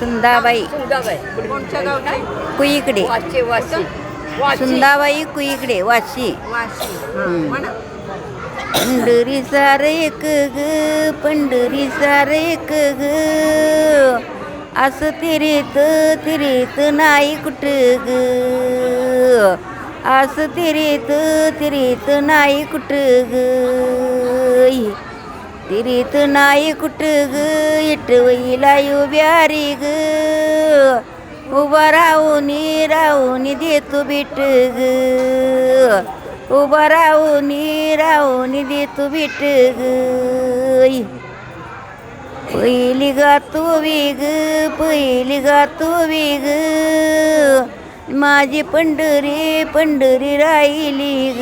सुंदाबाई. कुईकडे. वाशी वाशी. सुंदाबाई कुईकडे वाशी. म्हणा. पंढरी सार एक ग पंढरी सार एक ग. असं तिरीत तिरीत नाही कुठ ग. असं तिरीत तिरीत नाही कुठ ग. तिरीत नाही कुठ ग इटवईला उभ्यारी ग उभा राहून राहून देतो भेट ग उभा राहून राहून देतो भेट ग पहिली गातो वेग पहिली गातो वेग माझी पंढरी पंढरी राहिली ग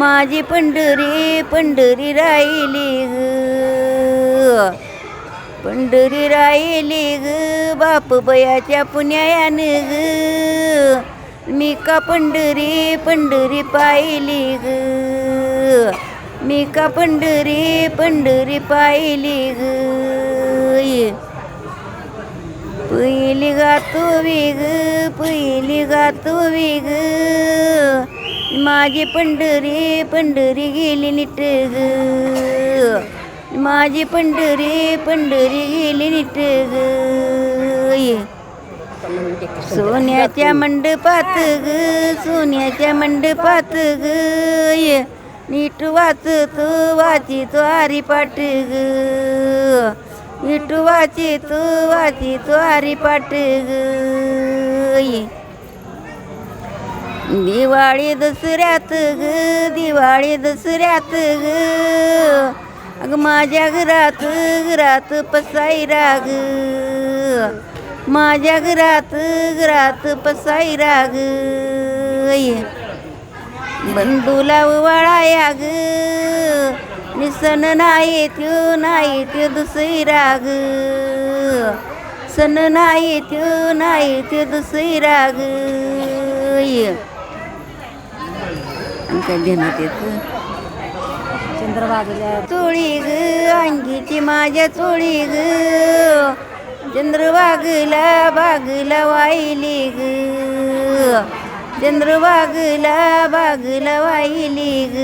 माझी पंढरी पंढरी राहिली ग. पंढरी राहिली ग बाप बयाच्या पुण्यायानं ग. मी का पंढरी पंढरी पाहिली ग. मी का पंढरी पंढरी पाहिली ग. पहिली गातो वेग पहिली गातो वेग माझी पंढरी पंढरी गेली नीट ग. माझी पंढरी पंढरी गेली नीट ग. सोन्याच्या मंडपात ग सोन्याच्या मंडपात ग. नीट वाचत वाचित पाट ग. नीट वाचितो वाचित पाट ग. दिवाळी दसऱ्यात ग दिवाळी दसऱ्यात ग. अग माझ्या घरात घरात पसाई राग माझ्या घरात घरात पसायरा राग बंधूला वाळाया ग. निसन नाही त्यो नाही त्यो दुसरी राग सन नाही त्यो नाही त्यो दुसरी राग आणि काय ध्यानात येतं चंद्रभागेला चोळी ग अंगीची माझ्या चोळी ग. चंद्रबागला बागला वाहिली ग. चंद्रबागला बागला वाहिली ग.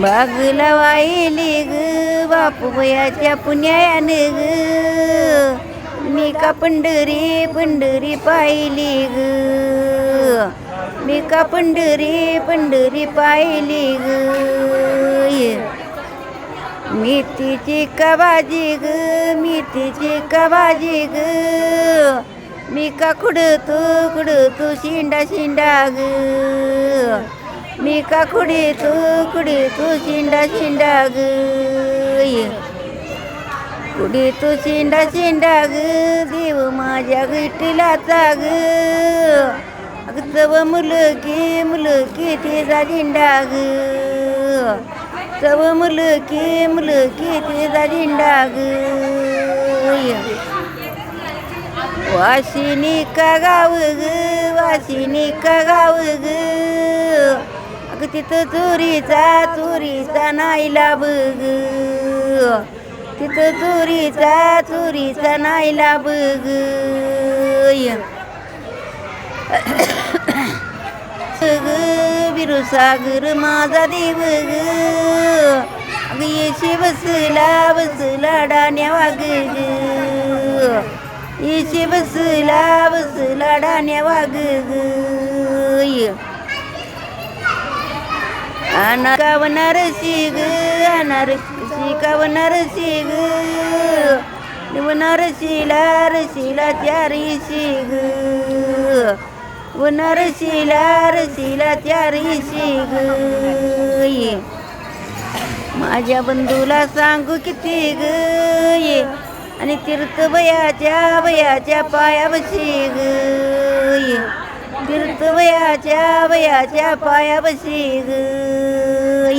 बागला वाहिली ग बापू बयाच्या पुण्यायानं ग. मी का पंढरी पंढरी पाहिली ग. मी का पंढरी पंढरी पाहिली ग? मेथीची का भाजी ग? मेथीची का भाजी ग? मी का खुडतो खुडतो शिंडा शिंडा ग? मी का खुडतो खुडतो शिंडा शिंडा ग? खुडतो शिंडा शिंडा ग? देव माझ्या विठ्ठलाचा ग? चव मुलगी मुलगी तिचा झेंडा ग चव मुलगी मुलगी तिचा झेंडा ग वाशिनी का गाव ग वाशिनी का गाव ग अगं तिथं चोरीचा चोरीचा नाही लाभ ग तिथं चोरीचा चोरीचा नाही लाभ ग ग बिरुसागर माझा देव ग अगं येशी बसला बसला डाण्या वाग ग येशे बसला बसला डाण्या वाग ग अनाकावणार शिग अनार शिकावणार शिग निवणार शिला रशिला चारीशी ग उन्हार शिला रशिला चारीशी ग माझ्या बंधूला सांगू किती ग ये आणि तीर्थ वयाच्या वयाच्या पायाबशी ग ये तीर्थ वयाच्या बयाच्या पायाबशी ग